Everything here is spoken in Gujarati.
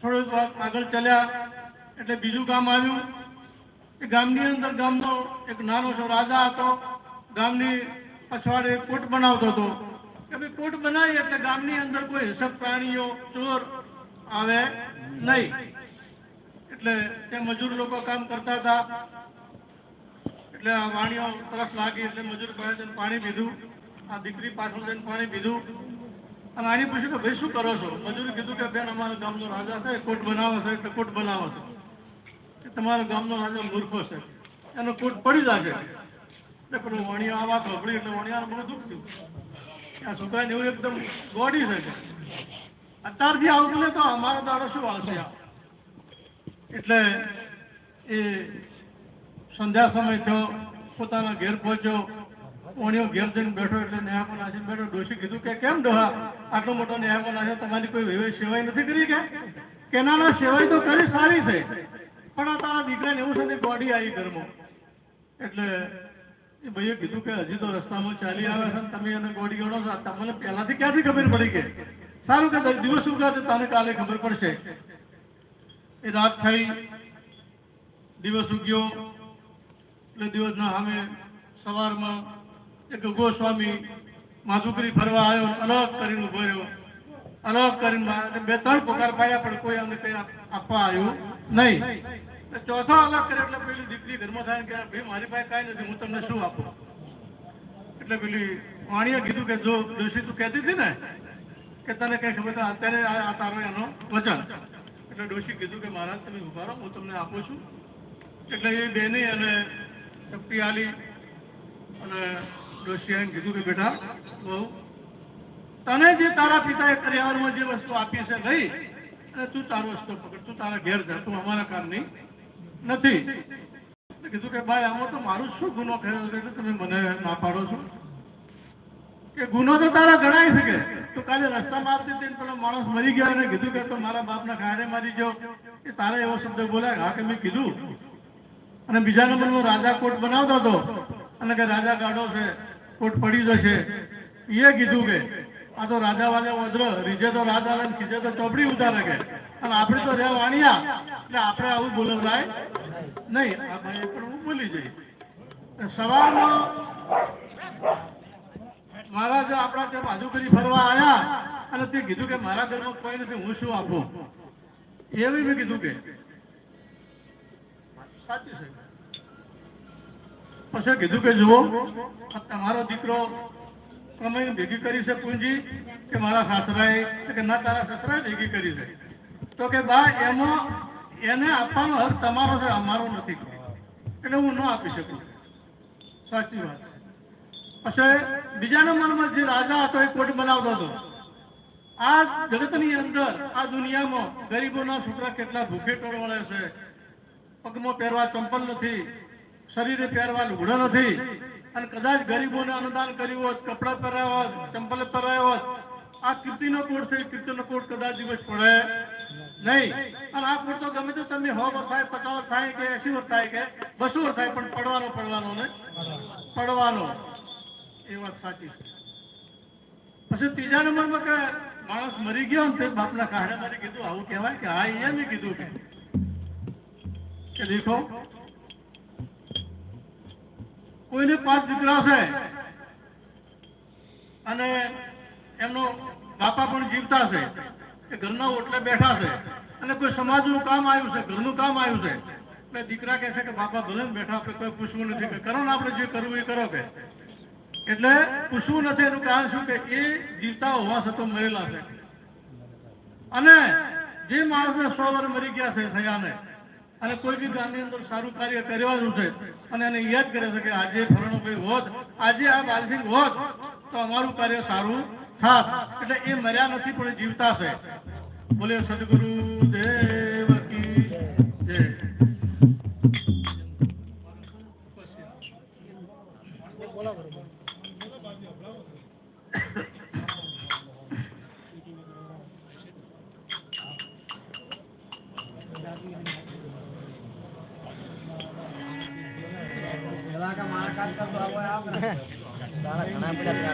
થોડુંક આગળ ચાલ્યા, એટલે બીજું ગામ આવ્યું. એ ગામની અંદર ગામનો એક નાનો છો રાજા હતો. ગામની પછવાડે કોટ બનાવતો હતો. કે ભાઈ, કોટ બનાવી એટલે ગામની અંદર કોઈ હિંસક પ્રાણીઓ, ચોર આવે નહીં. એટલે તે મજૂર લોકો કામ કરતા હતા. એટલે આ વાણીઓ તરફ લાગી, એટલે મજૂર પાસે પાણી પીધું. આ દીકરી પાછળ જઈને પાણી પીધું. અને આની પૂછ્યું કે ભાઈ શું કરો છો? મજૂરી કીધું કે બેન અમારા ગામનો રાજા છે, કોટ બનાવો છે, એટલે કોટ બનાવો છો. કે તમારા ગામનો રાજા મૂર્ખો છે. એનો કોટ પડી જશે. એટલે પેલું વણિયો, આ વાત વપડી એટલે વણિયાને મને દુઃખ થયું. આ છોકરાને એવું એકદમ ગોડી છે. અત્યારથી આવું બોલે તો અમારો દાડો શું આવશે એટલે એ સંધ્યા સમય થયો, પોતાના ઘેર પહોંચ્યો. ઓણિયો ઘેર જઈને બેઠો એટલે ન્યાયકો નાસીને બેઠો. ડોશી કીધું કે કેમ ડોહા? આટલો મોટો ન્યાયકો નાસ્યો તમારી કોઈ વિવેક સેવાય નથી કરી કે? કે ના ના સેવાય તો કરી સારી છે. પણ આ તારા દીકરાને એવું છે ને ગોડી આવી ઘરમાં. એટલે એ ભાઈએ કીધું કે હજી તો રસ્તામાં ચાલી આવે છે તમે એને ગોડી ગણો છો. તમને પહેલાથી ક્યાંથી ખબર પડી કે? સારું કે દિવસ ઉગા તો તને કાલે ખબર પડશે. એ રાત થઈ, દિવસ ઉગ્યો. એટલે દિવસના સામે સવારમાં એક ગોસ્વામી માધુકરી ફરવા આવ્યો અલગ કરીને ઊભો રહ્યો. અલગ કરીને બે ત્રણ પગાર પાડ્યા પણ કોઈ અમને કઈ આપવા આવ્યું નહીં. ચોથો અલગ કર્યો એટલે પેલી દીકરી ઘરમાં થાય કે, ભાઈ, મારી પાસે કાંઈ નથી, હું તમને શું આપું? એટલે પેલી વાણીએ કીધું કે, જો જોશી, તું કહેતી હતી ને કે તને કઈ ખબર અત્યારે આ તારો એનો વચન. એટલે ડોશી કીધું કે, મહારાજ, તમે ઊભા રહો, હું તમને આપું છું. એટલે એ બેની અને આલી અને ડોશીએ કીધું કે બેટા તને જે તારા પિતાએ પર્યાવરણમાં જે વસ્તુ આપી છે લઈ, અને તું તારો રસ્તો પકડ, તું તારા ઘેર જા, તું અમારા કામની નથી. કીધું કે ભાઈ, આમાં તો મારું શું ગુનો છે એટલે તમે મને ના પાડો છો? કે ગુનો તો તારા ગણાય શકે તો કાલે રસ્તામાં આવતી હતી પેલો માણસ મરી ગયો અને કીધું કે તો મારા બાપના ખાડે મારી ગયો. કે તારે એવો શબ્દ બોલાય હા કે મેં કીધું. અને બીજા નંબરનો રાજા કોટ બનાવતો હતો. અને કે રાજા ગાડો છે. કોટ પડી જશે. એ કીધું કે, આ તો રાજા વાજા વજ્ર, રીજે તો રાજા અને ખીજે તો ચોપડી ઉતારે કે. અને આપણે તો રહ્યા વાણિયા. એટલે આપણે આવું બોલવડાય નહીં. આ ભાઈ પણ હું બોલી જઈ સવારમાં મારા જે આપણા ત્યાં બાજુ કરી ફરવા આવ્યા અને તે કીધું કે, મારા ઘરમાં કોઈ નથી, હું શું આપું? એવી મેં કીધું કે, સાચી છે. પછી કીધું કે જુઓ તમારો દીકરો તમે ભેગી કરી છે પૂંજી કે મારા સાસરાએ? કે ના, તારા સસરાએ ભેગી કરી છે. તો કે બા, એમાં એને આપવાનો હક તમારો છે, અમારો નથી. એટલે હું ન આપી શકું. સાચી વાત. પછી બીજા નંબરમાં જે રાજા હતો, એ કોટ બનાવતો હતો. આ જગતની અંદર, આ દુનિયામાં ગરીબોના છોકરા કેટલા ભૂખે ટોળવાળે છે. પગમાં પહેરવા ચંપલ નથી. શરીરે પહેરવા લુગડો નથી. અને કદાચ ગરીબોને અનુદાન કર્યું હોત, કપડાં પહેરાવ્યા હોત, ચંપલ પહેરાવ્યા હોત, આ કીર્તિનો કોટ છે, કીર્તિનો કોટ કદાચ દિવસ પડે. નહીં. અને આ કોટ તો ગમે તો તમને સો વર્ષ થાય, પચાસ વર્ષ થાય કે એસી વર્ષ થાય કે બસો વર્ષ થાય, પણ પડવાનો પડવાનો ને? પડવાનો. એ વાત સાચી છે. પછી ત્રીજા નંબરમાં કે માણસ મરી ગયો ને તે બાપના કારણે મને કીધું, આવું કહેવાય કે હા એ મેં કીધું કે દેખો કોઈને પાંચ દીકરા છે અને એમનો બાપા પણ જીવતા છે એ ઘરના ઓટલે બેઠા છે અને કોઈ સમાજનું કામ આવ્યું છે, ઘરનું કામ આવ્યું છે, એટલે દીકરા કહે છે કે બાપા ભલે ને બેઠા આપણે કોઈ પૂછવું નથી કે કરો ને આપણે જે કરવું એ કરો કે. એટલે પૂછવું નથી, એનું કારણ શું કે એ જીવતા હોવા છતાં મરેલા છે. અને જે માણસને સો વર્ષ મરી ગયા છે, થયાને અને કોઈ બી ગામની અંદર સારું કાર્ય કરવાનું છે અને એને યાદ કરે છે કે આજે ફરણોભાઈ હોત, આજે આ બાલસિંહ હોત, તો અમારું કાર્ય સારું થાત. એટલે એ મર્યા નથી, પણ જીવતા છે. બોલે સદગુરુ દેવ જય. ઘણા બધા